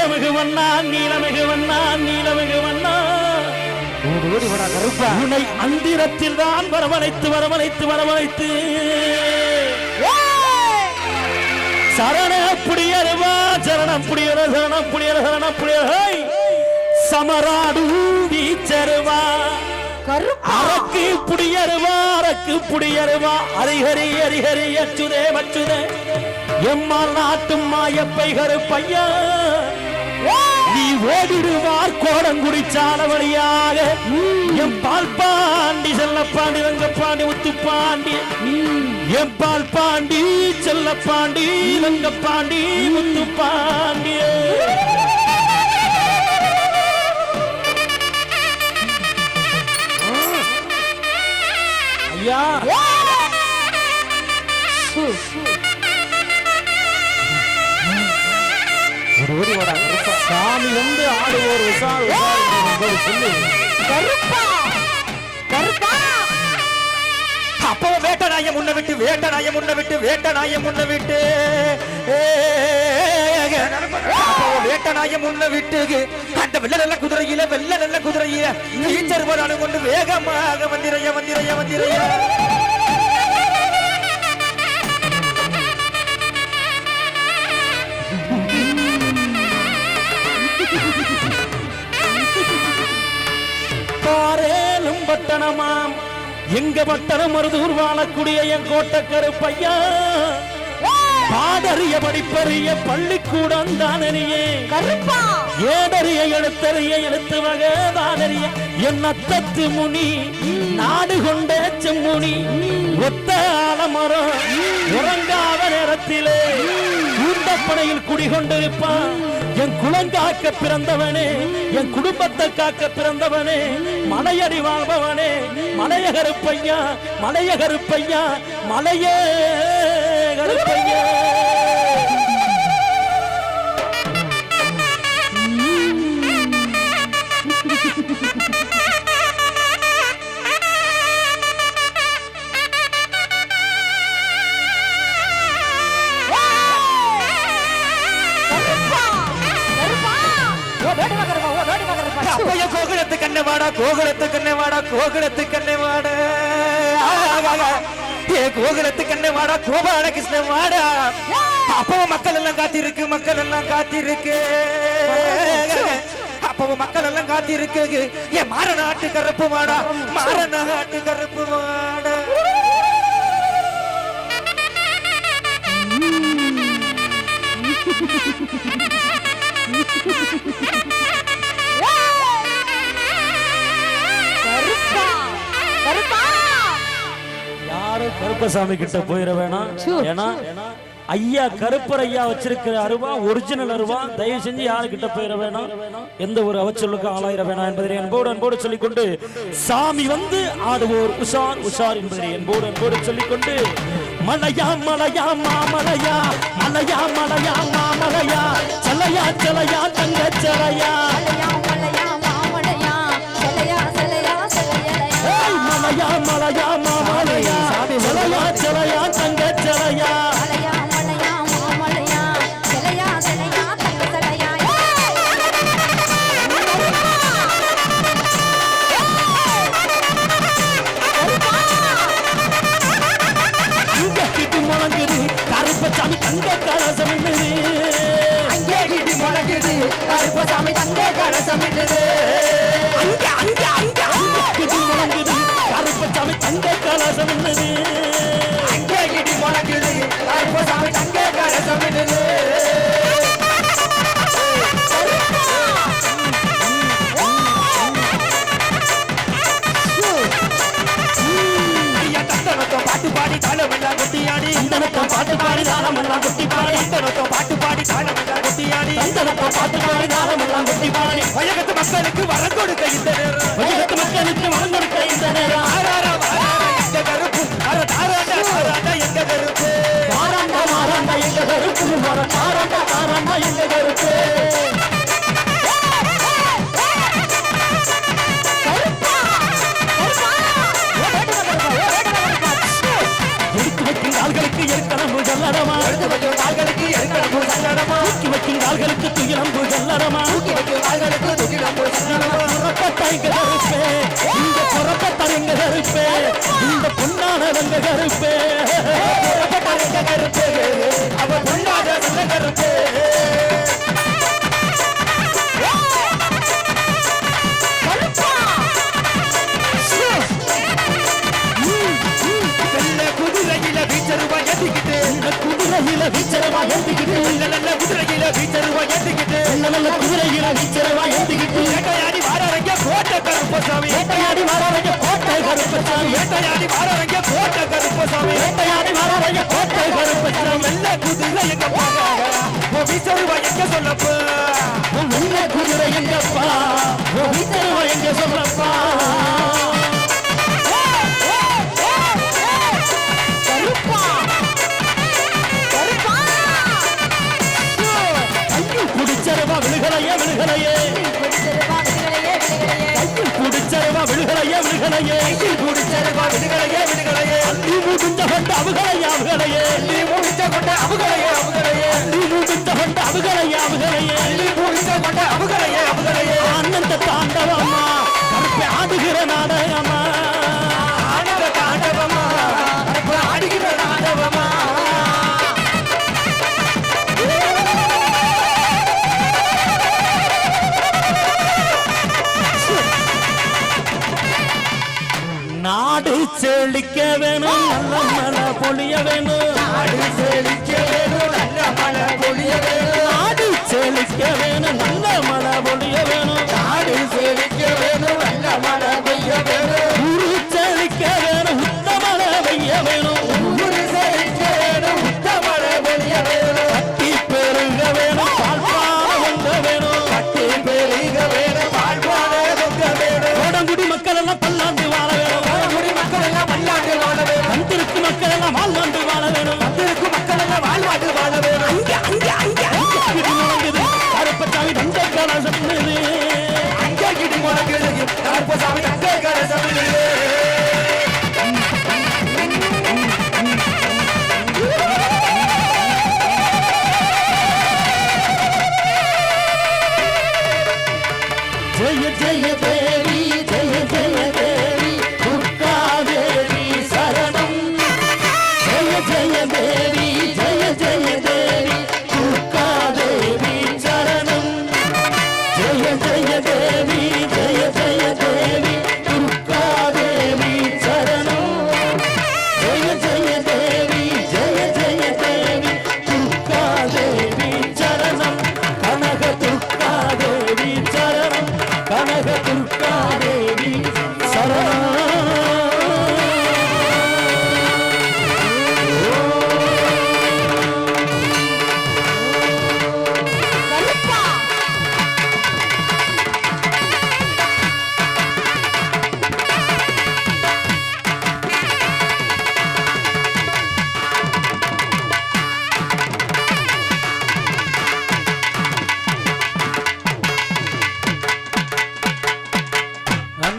நீலமிகு வண்ணா நீலமிகு வண்ணா நீலமிகு வண்ணா உன்னை அந்திரத்தில் தான் வரவழைத்து வரவழைத்து வரவழைத்து. சரண புடியருவா சரணம் புடியர சரணம் புடியர சரணம் புடியர சமராடு வீச்சருவா. அரக்கு புடியருவா அரக்கு புடியருவா. அரிஹரி அரிஹரி அச்சுதே அச்சுதே. எம்மாள் நாட்டும் மாயப்பை கருப்பையா நீ ஓடிடுவார் கோடங்குடி சால வழியாக M Paul Pandi Sellapandi Rangapandi Muthupandi. M Paul Pandi Sellapandi Rangapandi Muthupandi. ஐயா. ஓடி ஓடி வாடா கருப்பா சாமி வந்து ஆடுவோர் நம்போடு சொல்லி. கருப்பா கருப்பா அப்போ வேட்ட நாயம் முன்ன விட்டு வேட்ட நாயம் முன்ன விட்டு வேட்ட நாயம் முன்ன விட்டு. வேட்ட நாயம் முன்ன விட்டு அந்த வெள்ள நல்ல குதிரையில வெள்ள நல்ல குதிரையில. ஈச்சர் போராடு கொண்டு வேகமாக வந்திரைய வந்திரைய வந்திரைய பாரேலும் பட்டணமாம். எங்க பட்டணம் மருதூர் வாழக்கூடிய என் கோட்டை கருப்பையா பாடறிய படிப்பறிய பள்ளிக்கூடம் தானறியே. கருப்பா. ஏடறிய எழுத்தறிய எழுத்து வகை தானறிய. என் அத்தத்து முனி நாடு கொண்ட செம்முனி. ஒத்த ஆலமரம் உறங்காத நேரத்திலே. கூண்டப்பனையில் குடிகொண்டிருப்பான். என் குலங்காக்க பிறந்தவனே என் குடும்பத்தை காக்க பிறந்தவனே மலையடி வாழ்பவனே மலைய கருப்பையா மலைய கருப்பையா. அப்பைய கோகுலத்து கண்ணை வாடா கோகுலத்து கண்ணை வாடா கோகுலத்து கண்ணை வாடா. ஏ கோகுலத்து கண்ணை வாடா கோபால கிருஷ்ண வாடா. அப்பவும் மக்கள் எல்லாம் காத்திருக்கு மக்கள் எல்லாம் காத்திருக்கு. அப்பவும் மக்கள் எல்லாம் காத்திருக்கு. ஏ மாற நாட்டு கருப்பு வாடா மாற நாட்டு கருப்பு வாடா. கருப்பசாமி கிட்ட போயிட வேணாம். ஏன்னா ஐயா கருப்பர் ஐயா வச்சிருக்கிற அருவா ஒரிஜினல் அருவா தயவு செஞ்சு யாரு கிட்ட போயிட வேணாம். எந்த ஒரு அவச்சொல்லுக்கு ஆளாயிர வேணாம் என்பதை அன்போடு அன்போடு சொல்லிக்கொண்டு சாமி வந்து ஆடுவோர் உஷார் உஷார் என்பதை என்போடு அன்போடு சொல்லிக்கொண்டு மலையா மலையா மாமலையா மலையா மலையா மாமலையா சலையா சலையா தங்க சலையா கருப்பசாமி தங்க கலசம் அங்க அங்க அங்க. அங்க கிட்டு முழங்குது கருப்பசாமி தங்க கலசம் அங்கே கிட்டி முழங்குது தங்க கலசம் ஐயா தத்தனத்தம் பாட்டு பாடி தாளமெல்லாம் கொட்டியாடி பாட்டு பாடி தாளமெல்லாம் கொட்டி பாடி. பாட்டு பாடி தாளமெல்லாம் கொட்டியாடி தந்தனத்தம் பாட்டு பாடி வயகத்து மக்களுக்கு வரம் கொடுக்க இந்த நேரம். வயகத்து மக்களுக்கு வளர்ந்தெடுக்க இந்த நேரம். இந்த கருப்பு? எங்க கருப்பு? மாறாண்டா மாறாண்டா எங்க கருப்பு? வர எங்க கருப்பா? தரைங்க கருப்பே இந்த பொறப்ப தரைங்க கருப்பே இந்த பொண்ணான வந்த கருப்பே. பொறப்ப தரைங்க கருப்பே. அவ பொண்ணான வந்த கருப்பே குதிரையில வீச்சரவா ஏத்திக்கிட்டு. நல்ல நல்ல குதிரையில வீச்சரவா ஏத்திக்கிட்டு. நல்ல நல்ல குதிரையில வீச்சரவா ஏத்திக்கிட்டு. கருப்பசாமி ஏட்டையாடி மாறவங்க கோட்டை கருப்பசாமி. ஏட்டையாடி மாறவங்க கோட்டை விடுதலையே குடிச்சருவா விடுதலையே கடன குப்பசாமி தட்டே கடை சமையலே ஜெய ஜெய தேவி ஜெய ஜெய தேவி துர்காதேவி சரணம் ஜெய ஜெய தேவி ஜெய ஜெய தேவி துர்காதேவி Yeah.